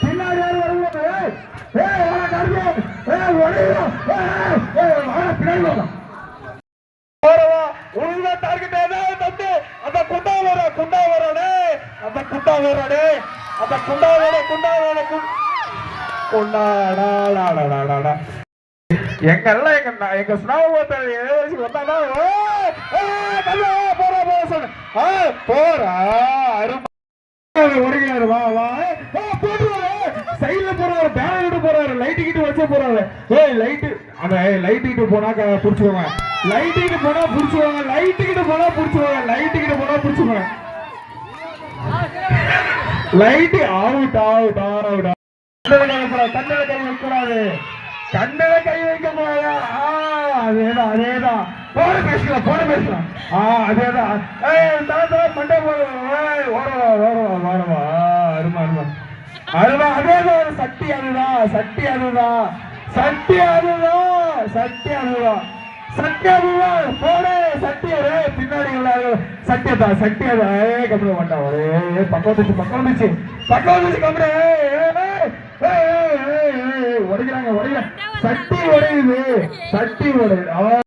பின்னாடி யாரும் வரக்கூடாது ஏய், ஏய் ஏய் பின்னாடி போறவா டார்கெட் ஏதாவது தந்து அந்த குண்டா வர குண்டா வரடே அந்த குண்டா வரடே அந்த குண்டா வர குண்டா வர குண்டாடாடாடாடாடா எங்கெல்லாம் எங்க எங்க ஸ்னாபத்தை ஏதாச்சு வந்தானா? போறா போறா ஆ போறா அருமை. ஓடுகிறாரு வா வா பேனர் விட்டு போறாரு லைட் கிட்ட வச்சே போறாரு. ஏய் லைட் அந்த லைட் கிட்ட போனா க- புடிச்சுவாங்க கிட்ட போனா புடிச்சுவாங்க லைட்டு கிட்ட போனா புடிச்சுவாங்க லைட்டு கிட்ட போனா புடிச்சுவாங்க லைட் அவுட் அவுட் அவுட் கண்ணில கை வைக்கூடாது கண்ணில கை வைக்க கூடாது. ஆ, அதேதான் அதேதான். போட பேசலாம் போட பேசலாம் ஆ அதேதான். ஏய் தாத்தா மண்டை போட. ஏய் ஓடவா ஓடவா ஓடவா அருமா அருமா. அருமா அதேதான் ஒரு சக்தி அதுதான் சக்தி அதுதான் சக்தி அதுதான் சக்தி அதுதான் சக்தி அதுதான் போடு சக்தி ஒரே பின்னாடி எல்லாரும் சக்தியதா சக்தியதா ஏ கம்பெனி வேண்டாம் ஒரே பக்கம் வந்துச்சு பக்கம் வந்துச்சு. பக்கம் வந்துச்சு கம்பெனி உடைக்கிறாங்க உடைக்கிறாங்க சட்டி உடையுது சக்தி உடையுது